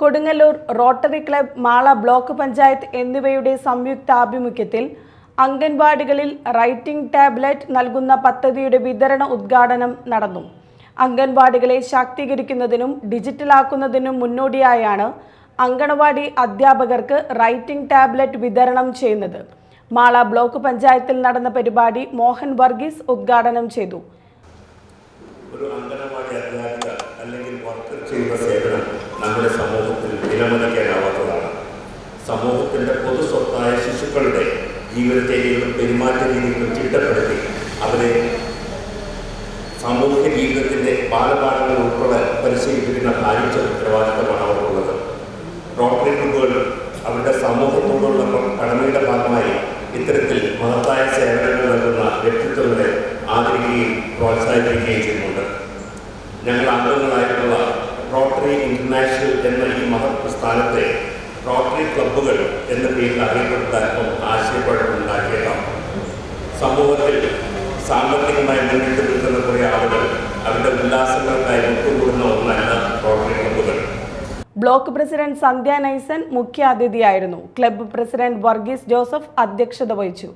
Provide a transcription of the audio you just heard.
Kodungallur Rotary Club Mala block panchayat എന്നിവയുടെ സംയുക്താഭിമുഖ്യത്തിൽ അംഗൻവാടികളിൽ writing tablet നൽകുന്ന പദ്ധതിയുടെ വിതരണ ഉദ്ഘാടനം നടന്നു. അംഗൻവാടികളെ ശാക്തീകരിക്കുന്നതിനും ഡിജിറ്റലാക്കുന്നതിനും മുന്നോടിയായാണ് അങ്കണവാടി അധ്യാപകർക്ക് റൈറ്റിംഗ് ടാബ്ലറ്റ് വിതരണം ചെയ്യുന്നത്. മാള ബ്ലോക്ക് പഞ്ചായത്തിൽ നടന്ന പരിപാടി മോഹൻ വർഗീസ് ഉദ്ഘാടനം ചെയ്തു. ഒരു അംഗനവാടി അധ്യാപിക അല്ലെങ്കിൽ വർക്കർ ചെയ്യുന്ന സേവനം നമ്മുടെ സമൂഹത്തിൽ വിലമതിക്കാനാവാത്തതാണ്. സമൂഹത്തിന്റെ പൊതു സ്വത്തായ ശിശുക്കളുടെ ജീവിത രീതികളും പെരുമാറ്റ രീതികളും ചിട്ടപ്പെടുത്തി അവരെ സാമൂഹിക ജീവിതത്തിന്റെ ബാലപാഠങ്ങൾ ഉൾപ്പെടെ പരിശീലിപ്പിക്കുന്ന ഭാരിച്ച ഉത്തരവാദിത്തമാണ് അവർക്കുള്ളത്. റോട്ടറി ക്ലബ്ബുകൾ അവരുടെ സമൂഹത്തോടുള്ള കടമയുടെ ഭാഗമായി ഇത്തരത്തിൽ മഹത്തായ സേവനങ്ങൾ നൽകുന്ന വ്യക്തിത്വങ്ങളെ ആദരിക്കുകയും പ്രോത്സാഹിപ്പിക്കുകയും ചെയ്യുന്നുണ്ട്. ഞങ്ങൾ അംഗങ്ങളായിട്ടുള്ള റോട്ടറി ഇന്റർനാഷണൽ എന്ന ഈ മഹത് പ്രസ്ഥാനത്തെ റോട്ടറി ക്ലബ്ബുകൾ എന്ന പേരിൽ അറിയപ്പെടുത്താനും ആശയക്കുഴപ്പമുണ്ടാക്കിയേക്കാം. സമൂഹത്തിൽ സാമ്പത്തികമായി മുന്നിട്ട് നിൽക്കുന്ന കുറേ ആളുകൾ അവരുടെ ഉല്ലാസങ്ങൾക്കായി മുട്ടുകൂടുന്ന ഒന്നല്ല റോട്ടറി ക്ലബ്ബുകൾ ബ്ലോക്ക് പ്രസിഡന്റ് സന്ധ്യ നൈസൻ മുഖ്യാതിഥിയായിരുന്നു. ക്ലബ്ബ് പ്രസിഡന്റ് വർഗീസ് ജോസഫ് അധ്യക്ഷത വഹിച്ചു.